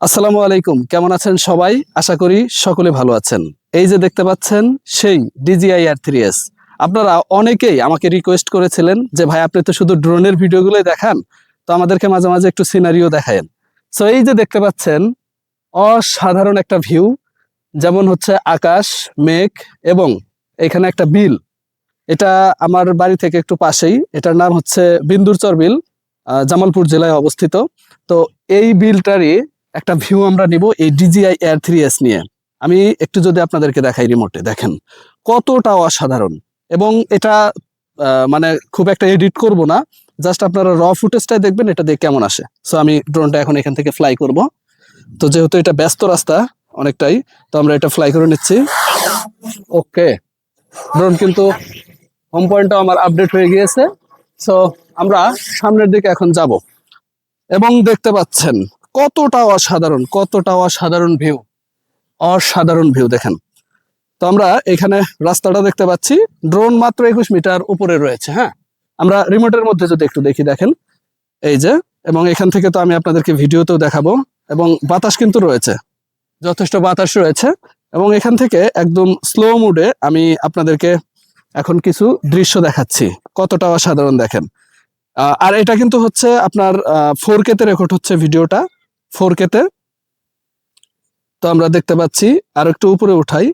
আসসালামু আলাইকুম। কেমন আছেন সবাই? আশা করি সকলে ভালো আছেন। এই যে দেখতে পাচ্ছেন, সেই ডিজিআই আর থ্রি এস আপনারা অনেকেই আমাকে রিকোয়েস্ট করেছিলেন যে, ভাই, আপনি তো শুধু ড্রোনের ভিডিওগুলোই দেখান, তো আমাদেরকে মাঝে মাঝে একটু সিনারিও দেখায়েন। সো এই যে দেখতে পাচ্ছেন, অসাধারণ একটা ভিউ যেমন হচ্ছে আকাশ, মেঘ এবং এখানে একটা বিল। এটা আমার বাড়ি থেকে একটু পাশেই। এটার নাম হচ্ছে বিন্দুরচর বিল জামালপুর জেলায় অবস্থিত। তো এই বিলটারই একটা ভিউ আমরা নিব এই ডিজিআই এয়ার থ্রি এস নিয়ে। আমি একটু যদি আপনাদেরকে দেখাই রিমোটে দেখেন। কতটা অসাধারণ। এবং এটা মানে খুব একটা এডিট করব না। জাস্ট আপনারা র ফুটেজটাই দেখবেন, এটা দেখে কেমন আসে। সো আমি ড্রোনটা এখন এখান থেকে ফ্লাই করব। তো যেহেতু এটা ব্যস্ত রাস্তা অনেকটাই, তো আমরা এটা ফ্লাই করে নিচ্ছি। ওকে ড্রোন কিন্তু হোম পয়েন্টটাও আমার আপডেট হয়ে গিয়েছে। সো আমরা সামনের দিকে এখন যাব। এবং দেখতে পাচ্ছেন কতটা অসাধারণ কতটা অসাধারণ ভিউ অসাধারণ ভিউ দেখেন। তো আমরা এখানে রাস্তাটা দেখতে পাচ্ছি ড্রোন মাত্র একুশ মিটার উপরে রয়েছে হ্যাঁ? আমরা রিমোটের মধ্যে যদি একটু দেখি, দেখেন, এই যে, এবং এখান থেকে তো আমি আপনাদেরকে ভিডিওতেও দেখাবো, এবং বাতাস কিন্তু রয়েছে, যথেষ্ট বাতাস রয়েছে, এবং এখান থেকে একদম স্লো মুডে আমি আপনাদেরকে এখন কিছু দৃশ্য দেখাচ্ছি, কতটা অসাধারণ দেখেন। আর এটা কিন্তু হচ্ছে আপনার ফোর কেতে রেকর্ড হচ্ছে ভিডিওটা ফোর কেতে। তো আমরা দেখতে পাচ্ছি আর একটু উপরে উঠাই।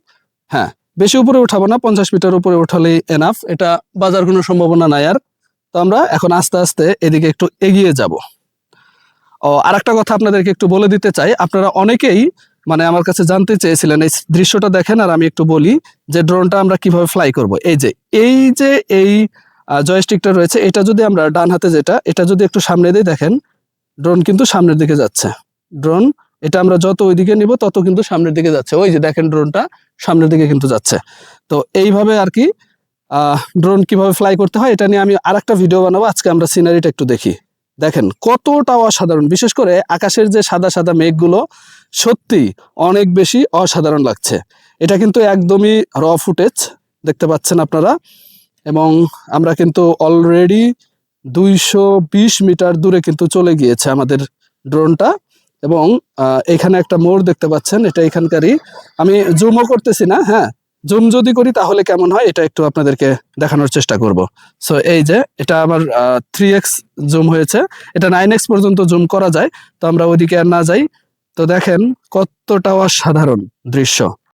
হ্যাঁ বেশি উপরে উঠাবো না, পঞ্চাশ মিটার উপরে উঠালেই এনাফ এটা বাজার কোনো সম্ভাবনা নাই আর। তো আমরা এখন আস্তে আস্তে এদিকে একটু এগিয়ে যাব। ও আর একটা কথা আপনাদেরকে একটু বলে দিতে চাই, আপনারা অনেকেই মানে আমার কাছে জানতে চেয়েছিলেন, এই দৃশ্যটা দেখেন আর আমি একটু বলি যে ড্রোনটা আমরা কীভাবে ফ্লাই করব। এই যে এই যে, এই জয়স্টিকটা রয়েছে, এটা যদি আমরা ডান হাতে যেটা, এটা যদি একটু সামনে দিয়ে দেখেন, ড্রোন কিন্তু সামনের দিকে যাচ্ছে। ড্রোন এটা আমরা যত ওইদিকে নিব, তত কিন্তু সামনের দিকে যাচ্ছে। ওই যে দেখেন ড্রোনটা সামনের দিকে কিন্তু যাচ্ছে। তো এইভাবে আর কি ড্রোন কীভাবে ফ্লাই করতে হয়, এটা নিয়ে আমি আর একটা ভিডিও বানাবো। আজকে আমরা সিনারিটা একটু দেখি। দেখেন, কতটা অসাধারণ। বিশেষ করে আকাশের যে সাদা সাদা মেঘগুলো, সত্যি অনেক বেশি অসাধারণ লাগছে। এটা কিন্তু একদমই র ফুটেজ দেখতে পাচ্ছেন আপনারা। এবং আমরা কিন্তু অলরেডি দুইশো বিশ মিটার দূরে কিন্তু চলে গিয়েছে আমাদের ড্রোনটা এবং এখানে একটা মোড় দেখতে পাচ্ছেন, এটা এখানকারই। আমি জুমও করতেছি না হ্যাঁ? জুম যদি করি তাহলে কেমন হয়? এটা একটু আপনাদেরকে দেখানোর চেষ্টা করব। সো এই যে, এটা আমার থ্রি এক্স জুম হয়েছে। এটা নাইন এক্স পর্যন্ত জুম করা যায়। তো আমরা ওইদিকে আর না যাই। তো দেখেন, কতটা অসাধারণ দৃশ্য।